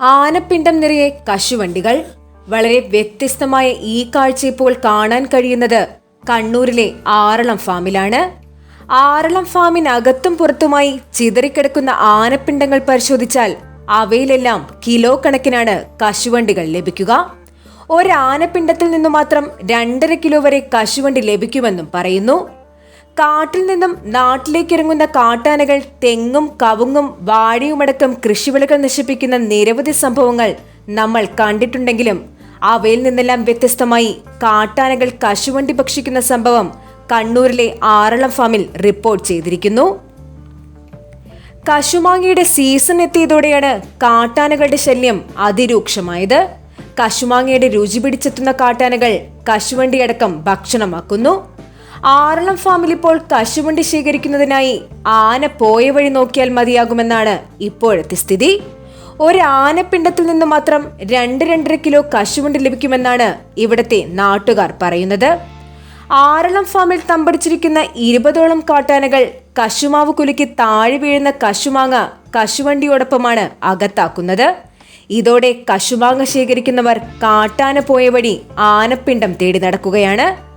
ആനപ്പിണ്ടം നിറയെ കശുവണ്ടികൾ. വളരെ വ്യത്യസ്തമായ ഈ കാഴ്ച ഇപ്പോൾ കാണാൻ കഴിയുന്നത് കണ്ണൂരിലെ ആറളം ഫാമിലാണ്. ആറളം ഫാമിനകത്തും പുറത്തുമായി ചിതറിക്കിടക്കുന്ന ആനപ്പിണ്ടങ്ങൾ പരിശോധിച്ചാൽ അവയിലെല്ലാം കിലോ കണക്കിനാണ് കശുവണ്ടികൾ ലഭിക്കുക. ഒരാനപ്പിണ്ടത്തിൽ നിന്നു മാത്രം രണ്ടര കിലോ വരെ കശുവണ്ടി ലഭിക്കുമെന്നും പറയുന്നു. കാട്ടിൽ നിന്നും നാട്ടിലേക്ക് ഇറങ്ങുന്ന കാട്ടാനകൾ തെങ്ങും കവുങ്ങും വാഴയുമടക്കം കൃഷിവിളകൾ നശിപ്പിക്കുന്ന നിരവധി സംഭവങ്ങൾ നമ്മൾ കണ്ടിട്ടുണ്ടെങ്കിലും അവയിൽ നിന്നെല്ലാം വ്യത്യസ്തമായി കാട്ടാനകൾ കശുവണ്ടി ഭക്ഷിക്കുന്ന സംഭവം കണ്ണൂരിലെ ആറളം ഫാമിൽ റിപ്പോർട്ട് ചെയ്തിരിക്കുന്നു. കശുമാങ്ങയുടെ സീസൺ എത്തിയതോടെയാണ് കാട്ടാനകളുടെ ശല്യം അതിരൂക്ഷമായത്. കശുമാങ്ങയുടെ രുചി പിടിച്ചെത്തുന്ന കാട്ടാനകൾ കശുവണ്ടിയടക്കം ഭക്ഷണമാക്കുന്നു. ആറളം ഫാമിൽ ഇപ്പോൾ കശുവണ്ടി ശേഖരിക്കുന്നതിനായി ആന പോയ വഴി നോക്കിയാൽ മതിയാകുമെന്നാണ് ഇപ്പോഴത്തെ സ്ഥിതി. ഒരു ആനപ്പിണ്ടത്തിൽ നിന്ന് മാത്രം രണ്ട് രണ്ടര കിലോ കശുവണ്ടി ലഭിക്കുമെന്നാണ് ഇവിടത്തെ നാട്ടുകാർ പറയുന്നത്. ആറളം ഫാമിൽ തമ്പടിച്ചിരിക്കുന്ന ഇരുപതോളം കാട്ടാനകൾ കശുമാവ് കുലുക്കി താഴെ വീഴുന്ന കശുമാങ്ങ കശുവണ്ടിയോടൊപ്പമാണ് അകത്താക്കുന്നത്. ഇതോടെ കശുമാങ്ങ ശേഖരിക്കുന്നവർ കാട്ടാന പോയ വഴി ആനപ്പിണ്ടം തേടി നടക്കുകയാണ്.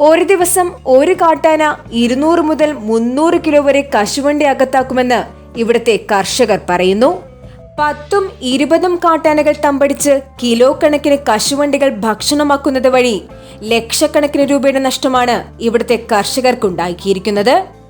ഒരു ദിവസം ഒരു കാട്ടാന ഇരുന്നൂറ് മുതൽ മുന്നൂറ് കിലോ വരെ കശുവണ്ടി അകത്താക്കുമെന്ന് ഇവിടുത്തെ കർഷകർ പറയുന്നു. പത്തും ഇരുപതും കാട്ടാനകൾ തമ്പടിച്ച് കിലോ കണക്കിന് കശുവണ്ടികൾ ഭക്ഷണമാക്കുന്നത് വഴി ലക്ഷക്കണക്കിന് രൂപയുടെ നഷ്ടമാണ് ഇവിടുത്തെ കർഷകർക്കുണ്ടാക്കിയിരിക്കുന്നത്.